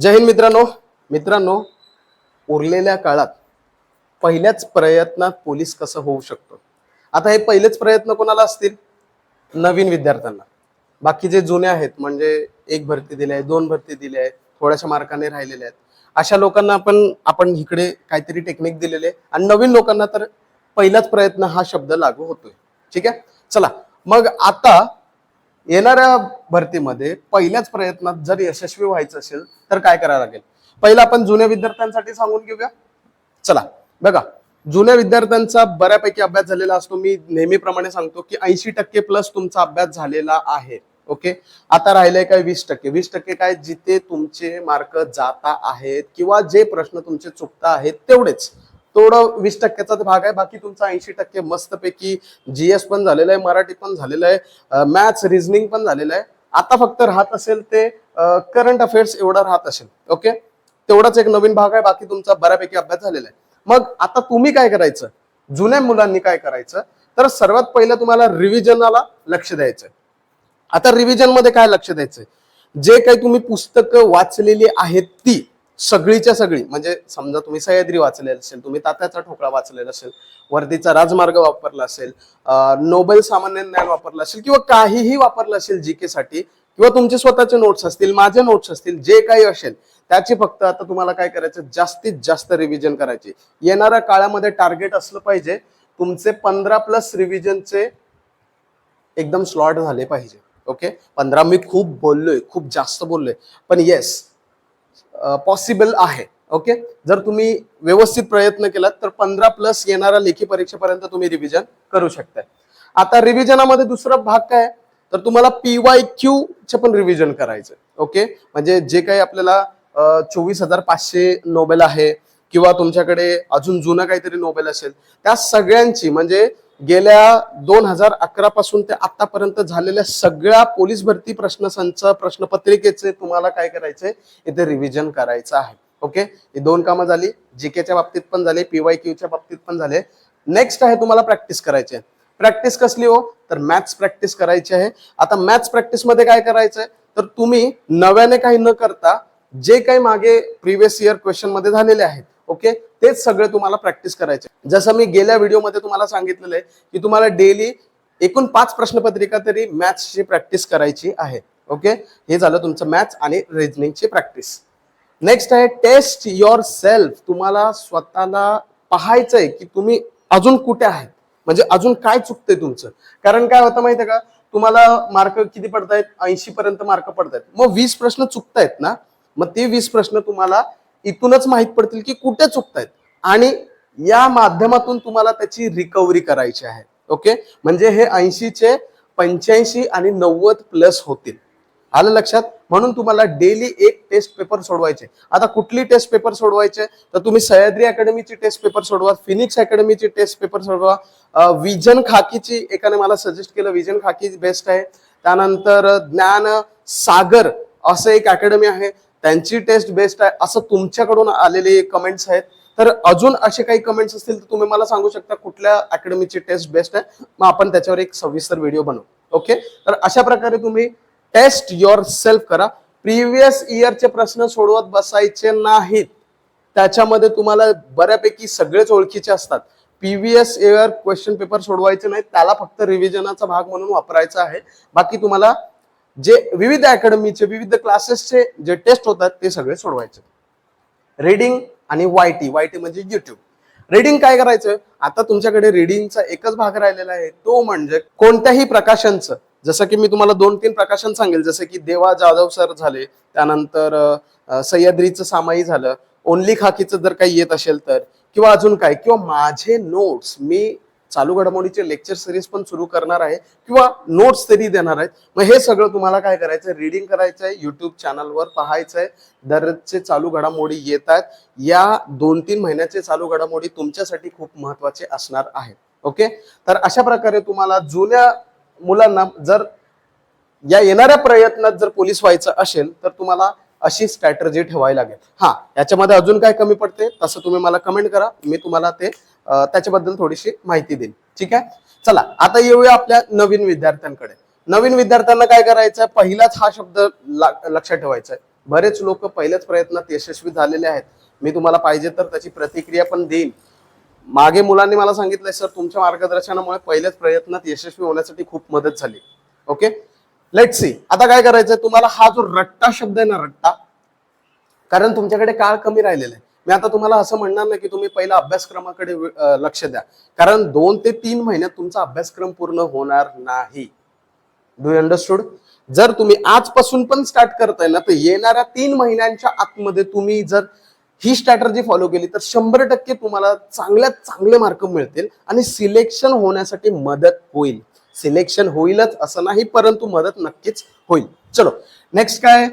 जय हिंद मित्रांनो. मित्रांनो उरलेल्या काळात पहिल्याच प्रयत्नात पोलीस कसं होऊ शकतो? आता हे पहिलेच प्रयत्न कोणाला असतील? नवीन विद्यार्थ्यांना. बाकी जे जुने आहेत म्हणजे एक भरती दिली आहे दोन भरती दिली आहे थोड्याशा मार्काने राहिलेल्या आहेत. अशा लोकांना पण आपण इकडे काहीतरी टेक्निक दिलेले आहे. आणि नवीन लोकांना तर पहिलाच प्रयत्न हा शब्द लागू होतोय. ठीक आहे? चला मग आता येणाऱ्या भरतीमध्ये पहिल्याच प्रयत्नात जर यशस्वी व्हायचं असेल तर काय करावं लागेल? पहिलं आपण जुन्या विद्यार्थ्यांसाठी सांगून घेऊया. चला बघा. जुन्या विद्यार्थ्यांचा बऱ्यापैकी अभ्यास झालेला असतो. मी नेहमीप्रमाणे सांगतो की ऐंशी टक्के प्लस तुमचा अभ्यास झालेला आहे. ओके? आता राहिलंय काय वीस टक्के. वीस टक्के काय? जिथे तुमचे मार्क जाता आहेत किंवा जे प्रश्न तुमचे चुकता आहेत तेवढेच. थोडं वीस टक्क्याचाच भाग आहे. बाकी तुमचा ऐंशी टक्के मस्तपैकी जी एस पण झालेलं आहे मराठी पण झालेलं आहे मॅथ्स रिझनिंग पण झालेलं आहे. आता फक्त राहत असेल ते करंट अफेअर्स एवढा राहत असेल ओके तेवढाच एक नवीन भाग आहे बाकी तुमचा बऱ्यापैकी अभ्यास झालेला आहे. मग आता तुम्ही काय करायचं? जुन्या मुलांनी काय करायचं? तर सर्वात पहिलं तुम्हाला रिव्हिजनाला लक्ष द्यायचं आता रिव्हिजनमध्ये काय लक्ष द्यायचंय? जे काही तुम्ही पुस्तकं वाचलेली आहेत ती सगळीच्या सगळी म्हणजे समजा तुम्ही सह्याद्री वाचलेलं असेल तुम्ही तात्याचा ठोकळा वाचलेला असेल वर्दीचा राजमार्ग वापरला असेल नोबेल सामान्य ज्ञान वापरलं असेल किंवा काहीही वापरलं असेल जीके साठी किंवा तुमचे स्वतःचे नोट्स असतील माझे नोट्स असतील जे काही असेल त्याची फक्त आता तुम्हाला काय करायचं जास्तीत जास्त रिव्हिजन करायची. येणाऱ्या काळामध्ये टार्गेट असलं पाहिजे तुमचे पंधरा प्लस रिव्हिजनचे एकदम स्लॉट झाले पाहिजे. ओके पंधरा मी खूप बोललोय खूप जास्त बोललोय. पण येस पॉसिबल आहे. ओके जर तुम्ही व्यवस्थित प्रयत्न केलात तर पंधरा प्लस येणाऱ्या लेखी परीक्षेपर्यंत तुम्ही रिव्हिजन करू शकताय. आता रिव्हिजनामध्ये दुसरा भाग काय आहे? तर तुम्हाला पीवाय क्यू चे पण रिव्हिजन करायचं ओके म्हणजे जे काही आपल्याला चोवीस हजार पाचशे नोबेल आहे किंवा तुमच्याकडे अजून जुनं काहीतरी नोबेल असेल त्या सगळ्यांची म्हणजे गेल्या दोन हजार अकरा पासून ते आतापर्यंत झालेल्या सगळ्या पोलीस भरती प्रश्नसंच प्रश्नपत्रिकेचे तुम्हाला काय करायचंय? इथे रिव्हिजन करायचं आहे. ओके ही दोन कामं झाली. जीकेच्या बाबतीत पण झाले. पीवाय क्यूच्या बाबतीत पण झाले. नेक्स्ट आहे तुम्हाला प्रॅक्टिस करायची आहे प्रॅक्टिस कसली हो? तर मॅथ्स प्रॅक्टिस करायची आहे. आता मॅथ्स प्रॅक्टिसमध्ये काय करायचंय? तर तुम्ही नव्याने काही न करता जे काही मागे प्रिव्हियस इयर क्वेश्चनमध्ये झालेले आहेत. ओके तेच सगळे तुम्हाला प्रॅक्टिस करायचे जसं मी गेल्या व्हिडिओमध्ये तुम्हाला सांगितलेलं आहे की तुम्हाला डेली एकूण पाच प्रश्नपत्रिका तरी मॅथ्सची प्रॅक्टिस करायची आहे. ओके? हे झालं तुमचं मॅथ्स आणि रिजनिंगची प्रॅक्टिस. नेक्स्ट आहे टेस्ट युअर सेल्फ. तुम्हाला स्वतःला पाहायचंय की तुम्ही अजून कुठे आहेत? म्हणजे अजून काय चुकतंय तुमचं? कारण काय होतं माहितीये का? तुम्हाला मार्क किती पडतायत? ऐंशी पर्यंत मार्क पडतायत. मग वीस प्रश्न चुकतायत ना? मग ते वीस प्रश्न तुम्हाला इथूनच माहीत पडतील की कुठे चुकतायत. आणि या माध्यमातून तुम्हाला त्याची रिकव्हरी करायची आहे. ओके म्हणजे हे ऐंशीचे पंच्याऐंशी आणि नव्वद प्लस होतील. आलं लक्षात? म्हणून तुम्हाला डेली एक टेस्ट पेपर सोडवायचे. आता कुठली टेस्ट पेपर सोडवायचे? तर तुम्ही सह्याद्री अकॅडमीची टेस्ट पेपर सोडवा फिनिक्स अकॅडमीची टेस्ट पेपर सोडवा. विजन खाकीची एकाने मला सजेस्ट केलं विजन खाकी बेस्ट आहे. त्यानंतर ज्ञान सागर असं एक अकॅडमी आहे. त्यांची टेस्ट बेस्ट आहे असं तुमच्याकडून आलेले कमेंट्स आहेत. तर अजून असे काही कमेंट्स असतील तर तुम्ही मला सांगू शकता कुठल्या अकॅडमीची टेस्ट बेस्ट आहे. मग आपण त्याच्यावर एक सविस्तर व्हिडिओ बनवू. ओके तर अशा प्रकारे तुम्ही टेस्ट युअर सेल्फ करा प्रिव्हियस इयरचे प्रश्न सोडवत बसायचे नाहीत. त्याच्यामध्ये तुम्हाला बऱ्यापैकी सगळेच ओळखीचे असतात. पीव्हीएस इयर क्वेश्चन पेपर सोडवायचे नाहीत. त्याला फक्त रिव्हिजनाचा भाग म्हणून वापरायचा आहे. बाकी तुम्हाला जे विविध अकॅडमीचे विविध क्लासेसचे जे टेस्ट होतात ते सगळे सोडवायचे. रीडिंग आणि वायटी वायटी म्हणजे युट्यूब रीडिंग काय करायचं? आता तुमच्याकडे रीडिंगचा एकच भाग राहिलेला आहे. तो म्हणजे कोणत्याही प्रकाशनचं. जसं की मी तुम्हाला दोन तीन प्रकाशन सांगेल. जसं की देवा जाधव सर झाले त्यानंतर सह्याद्रीचं सामाई झालं. ओनली खाकीचं जर काही येत असेल तर किंवा अजून काय? किंवा माझे नोट्स मी चालू घडामोडीचे लेक्चर सिरीज पण सुरू करणार आहे किंवा नोट्स तरी देणार आहेत. मग हे सगळं तुम्हाला काय करायचं आहे रीडिंग करायचं आहे युट्यूब चॅनलवर पाहायचंय. दररोजचे चालू घडामोडी येत आहेत. या दोन तीन महिन्याचे चालू घडामोडी तुमच्यासाठी खूप महत्त्वाचे असणार आहेत. ओके तर अशा प्रकारे तुम्हाला जुन्या मुलांना जर या येणाऱ्या प्रयत्नात जर पोलीस व्हायचं असेल तर तुम्हाला अशी स्ट्रॅटर्जी ठेवावी लागेल. हा याच्यामध्ये अजून काय कमी पडते? तसं तुम्ही मला कमेंट करा. मी तुम्हाला ते त्याच्याबद्दल थोडीशी माहिती देईन. ठीक आहे? चला आता येऊया आपल्या नवीन विद्यार्थ्यांकडे. नवीन विद्यार्थ्यांना काय करायचं पहिलाच हा शब्द ला- लक्षात ठेवायचा आहे बरेच लोक पहिल्याच प्रयत्नात यशस्वी झालेले आहेत. मी तुम्हाला पाहिजे तर त्याची प्रतिक्रिया पण देईन. मागे मुलांनी मला सांगितलंय सर तुमच्या मार्गदर्शनामुळे पहिल्याच प्रयत्नात यशस्वी होण्यासाठी खूप मदत झाली. ओके? लेट सी आता काय करायचंय? तुम्हाला हा जो रट्टा शब्द आहे ना रट्टा कारण तुमच्याकडे काळ कमी राहिलेला आहे. मी आता तुम्हाला असं म्हणणार नाही की तुम्ही पहिला अभ्यासक्रमाकडे लक्ष द्या. कारण दोन ते तीन महिन्यात तुमचा अभ्यासक्रम पूर्ण होणार नाही. डू अंडरस्टूड जर तुम्ही आजपासून पण स्टार्ट करताय ना तर येणाऱ्या तीन महिन्यांच्या आतमध्ये तुम्ही जर ही स्ट्रॅटर्जी फॉलो केली तर शंभर टक्के तुम्हाला चांगल्यात चांगले मार्क मिळतील आणि सिलेक्शन होण्यासाठी मदत होईल. सिलेक्शन होईलच असं नाही परंतु मदत नक्कीच होईल. चलो नेक्स्ट काय?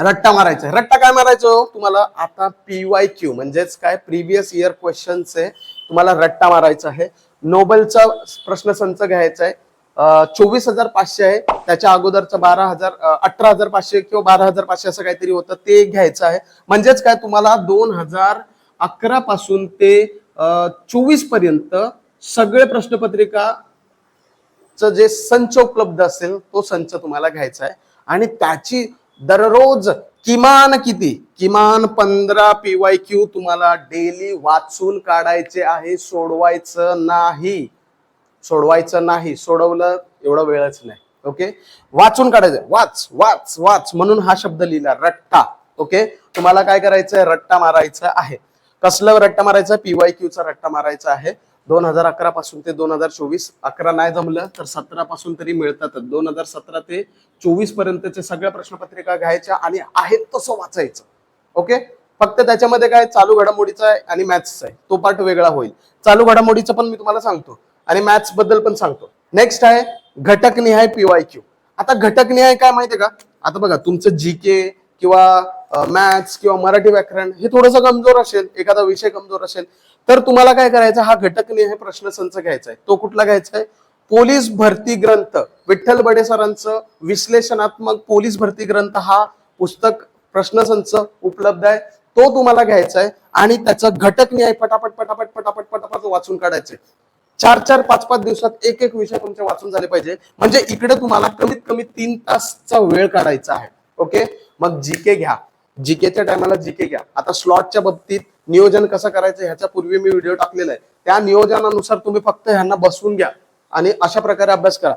रट्टा मारायचा आहे. रट्टा काय मारायचो? तुम्हाला आता पीवाय क्यू म्हणजेच काय? प्रिव्हियस इयर क्वेश्चनचे तुम्हाला रट्टा मारायचा आहे. नोबेलचा प्रश्नसंच घ्यायचा आहे. चोवीस हजार पाचशे आहे. त्याच्या अगोदरचा बारा हजार अठरा हजार पाचशे किंवा बारा हजार पाचशे असं काहीतरी होतं. ते घ्यायचं आहे. म्हणजेच काय? तुम्हाला दोन हजार अकरा पासून ते चोवीसपर्यंत सगळे प्रश्नपत्रिका जे संच उपलब्ध असेल तो संच तुम्हाला घ्यायचा आहे. आणि त्याची दररोज किमान किती? किमान पंधरा पीवाय क्यू तुम्हाला डेली वाचून काढायचे आहे सोडवायचं नाही. सोडवायचं नाही. सोडवलं एवढा वेळच नाही. ओके वाचून काढायचं. वाच वाच वाच. म्हणून हा शब्द लिहिला रट्टा. ओके तुम्हाला काय करायचंय? रट्टा मारायचा आहे. कसलं रट्टा मारायचा? पीवाय क्यूचा रट्टा मारायचा आहे. दोन हजार अकरा पासून ते दोन हजार चोवीस अकरा नाही जमलं तर सतरा पासून तरी मिळतातच. दोन हजार सतरा ते चोवीस पर्यंतचे सगळ्या प्रश्नपत्रिका घ्यायच्या आणि आहेत तसं वाचायचं. ओके? फक्त त्याच्यामध्ये काय चालू घडामोडीचा आहे आणि मॅथ्सचा आहे. तो पार्ट वेगळा होईल. चालू घडामोडीचं पण मी तुम्हाला सांगतो आणि मॅथ्सबद्दल पण सांगतो. नेक्स्ट आहे घटक निहाय पीवाय क्यू. आता घटक निहाय काय माहितीये का? आता बघा तुमचं जी के किंवा मॅथ्स किंवा मराठी व्याकरण हे थोडंसं कमजोर असेल एखादा विषय कमजोर असेल तर तुम्हाला काय करायचं? हा घटक निहाय प्रश्नसंच घ्यायचा आहे तो कुठला घ्यायचा आहे पोलीस भरती ग्रंथ. विठ्ठल बडे सरांचं विश्लेषणात्मक पोलीस भरती ग्रंथ हा पुस्तक प्रश्नसंच उपलब्ध आहे. तो तुम्हाला घ्यायचा आहे आणि त्याचं घटक न्याय पटापट पटापट पटापट पटापट वाचून काढायचे चार चार पाच पाच दिवसात एक एक विषय तुमचे वाचून झाले पाहिजे. म्हणजे इकडे तुम्हाला कमीत कमी तीन तासचा वेळ काढायचा आहे. ओके? मग जीके घ्या. जीकेच्या टायमाला जीके घ्या. आता स्लॉटच्या बाबतीत नियोजन कसं करायचं ह्याच्या पूर्वी मी व्हिडिओ टाकलेला आहे. त्या नियोजनानुसार तुम्ही फक्त ह्यांना बसवून घ्या आणि अशा प्रकारे अभ्यास करा.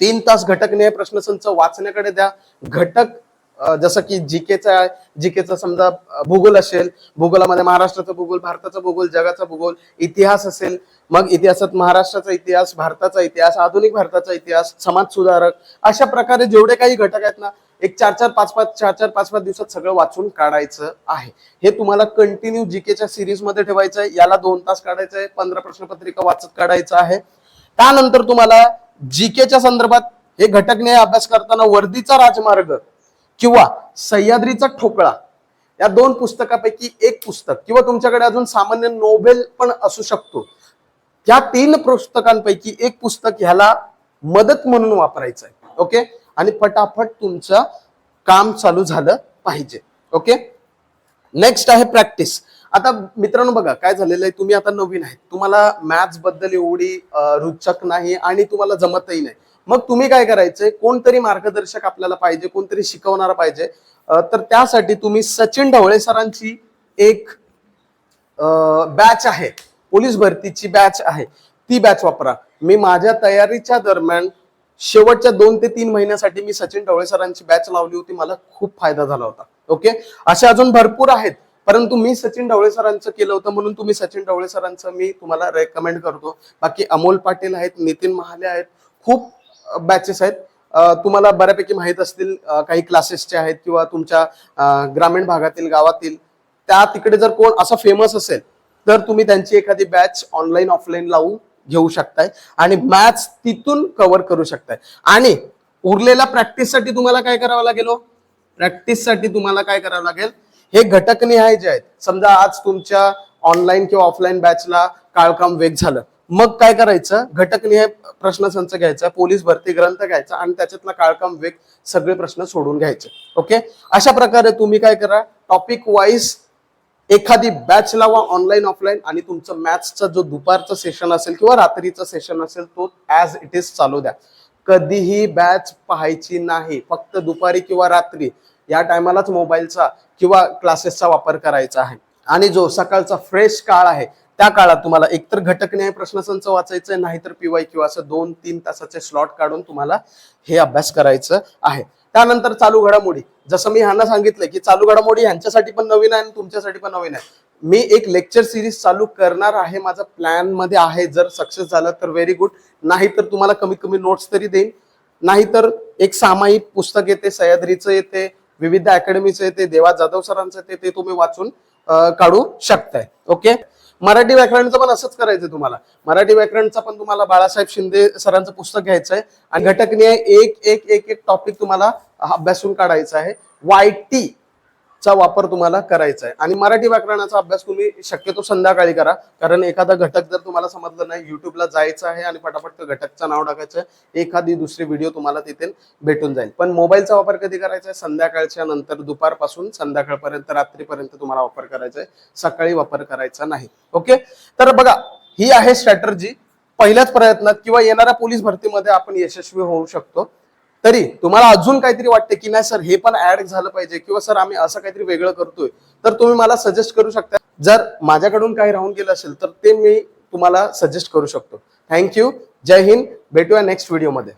तीन तास घटक न्याय प्रश्नसंच वाचण्याकडे द्या. घटक जसं की जीकेचा आहे जीकेचा समजा भूगोल असेल भूगोलामध्ये महाराष्ट्राचा भूगोल भारताचा भूगोल जगाचा भूगोल इतिहास असेल मग इतिहासात महाराष्ट्राचा इतिहास भारताचा इतिहास आधुनिक भारताचा इतिहास समाज सुधारक अशा प्रकारे जेवढे काही घटक आहेत ना एक चार चार पाच पाच चार चार पाच पाच दिवसात सगळं वाचून काढायचं आहे. हे तुम्हाला कंटिन्यू जीकेच्या सिरीजमध्ये ठेवायचं आहे. याला दोन तास काढायचं आहे. पंधरा प्रश्नपत्रिका वाचत काढायचं आहे. त्यानंतर तुम्हाला जीकेच्या संदर्भात हे घटक न्याय अभ्यास करताना वर्दीचा राजमार्ग किंवा सह्याद्रीचा ठोकळा या दोन पुस्तकापैकी एक पुस्तक किंवा तुमच्याकडे अजून सामान्य नोबेल पण असू शकतो. या तीन पुस्तकांपैकी एक पुस्तक ह्याला मदत म्हणून वापरायचं आहे. ओके? आणि फटाफट तुमचं काम चालू झालं पाहिजे. ओके नेक्स्ट आहे प्रॅक्टिस आता मित्रांनो बघा काय झालेलं आहे? तुम्ही आता नवीन आहे तुम्हाला मॅथ्सबद्दल एवढी रुचक नाही आणि तुम्हाला जमतही नाही. मग तुम्ही काय करायचंय? कोणतरी मार्गदर्शक आपल्याला पाहिजे कोणतरी शिकवणारा पाहिजे. तर त्यासाठी तुम्ही सचिन ढवळे सरांची एक बॅच आहे. पोलीस भरतीची बॅच आहे. ती बॅच वापरा. मी माझ्या तयारीच्या दरम्यान शेवटच्या दोन ते तीन महिन्यासाठी मी सचिन ढवळे सरांची बॅच लावली होती. मला खूप फायदा झाला होता. ओके असे अजून भरपूर आहेत. परंतु मी सचिन ढवळे सरांचं केलं होतं म्हणून तुम्ही सचिन ढवळे सरांचं मी तुम्हाला रेकमेंड करतो. बाकी अमोल पाटील आहेत नितीन महाले आहेत खूप बॅचेस आहेत. तुम्हाला बऱ्यापैकी माहीत असतील काही क्लासेसचे आहेत किंवा तुमच्या ग्रामीण भागातील गावातील त्या तिकडे जर कोण असा फेमस असेल तर तुम्ही त्यांची एखादी बॅच ऑनलाईन ऑफलाईन लावू घेऊ शकताय आणि मॅथ्स तिथून कव्हर करू शकताय. आणि उरलेला प्रॅक्टिससाठी तुम्हाला काय करावं लागेल हो? प्रॅक्टिससाठी तुम्हाला काय करावं लागेल? हे घटक निहाय जे आहेत समजा आज तुमच्या ऑनलाईन किंवा ऑफलाईन बॅचला काळकाम वेग झालं. मग काय करायचं? घटक निहाय प्रश्नसंच घ्यायचा पोलीस भरती ग्रंथ घ्यायचा आणि त्याच्यातला काळकाम वेग सगळे प्रश्न सोडून घ्यायचे. ओके अशा प्रकारे तुम्ही काय करा टॉपिक वाईज एखादी बॅच लावा ऑनलाईन ऑफलाईन आणि तुमचं मॅथ्सचा जो दुपारचं सेशन असेल किंवा रात्रीचं सेशन असेल तो ॲज इट इज चालू द्या. कधीही बॅच पाहायची नाही. फक्त दुपारी किंवा रात्री या टायमालाच मोबाईलचा किंवा क्लासेसचा वापर करायचा आहे. आणि जो सकाळचा फ्रेश काळ आहे त्या काळात तुम्हाला एकतर घटक न्याय प्रश्नसंच वाचायचं आहे नाहीतर पीवाय किंवा असं दोन तीन तासाचे स्लॉट काढून तुम्हाला हे अभ्यास करायचं आहे. त्यानंतर चालू घडामोडी. जसं मी ह्यांना सांगितलं की चालू घडामोडी ह्यांच्यासाठी पण नवीन आहे आणि तुमच्यासाठी पण नवीन आहे. मी एक लेक्चर सिरीज चालू करणार आहे माझा प्लॅनमध्ये आहे. जर सक्सेस झालं तर व्हेरी गुड नाही तर तुम्हाला कमीत कमी नोट्स तरी देईन. नाहीतर एक सामायिक पुस्तक येते सह्याद्रीचं येते विविध अकॅडमीचं येते देवा जाधव सरांचं येते ते तुम्ही वाचून काढू शकताय. ओके मराठी व्याकरणचं पण असंच करायचं तुम्हाला. मराठी व्याकरणचं पण तुम्हाला बाळासाहेब शिंदे सरांचं पुस्तक घ्यायचं आहे आणि घटकनीय एक एक एक एक टॉपिक तुम्हाला अभ्यासून काढायचा आहे. वाय टी चा वापर तुम्हाला करायचा आहे. आणि मराठी व्याकरणाचा अभ्यास तुम्ही शक्यतो संध्याकाळी करा. कारण एखादा घटक जर तुम्हाला समजलं नाही युट्यूबला जायचं आहे आणि फटाफट त्या घटकचं नाव टाकायचं आहे एखादी दुसरी व्हिडिओ तुम्हाला तिथे भेटून जाईल. पण मोबाईलचा वापर कधी करायचा आहे? संध्याकाळच्या नंतर दुपारपासून संध्याकाळपर्यंत रात्रीपर्यंत तुम्हाला वापर करायचा आहे. सकाळी वापर करायचा नाही. ओके तर बघा ही आहे स्ट्रॅटर्जी पहिल्याच प्रयत्नात किंवा येणाऱ्या पोलीस भरतीमध्ये आपण यशस्वी होऊ शकतो. तरी तुम्हाला अजून काहीतरी वाटते की नाही सर हे पण ऍड झालं पाहिजे किंवा सर आम्ही असं काहीतरी वेगळं करतोय तर तुम्ही मला सजेस्ट करू शकता. जर माझ्याकडून काही राहून गेलं असेल तर ते मी तुम्हाला सजेस्ट करू शकतो. थँक्यू जय हिंद. भेटूया नेक्स्ट व्हिडिओमध्ये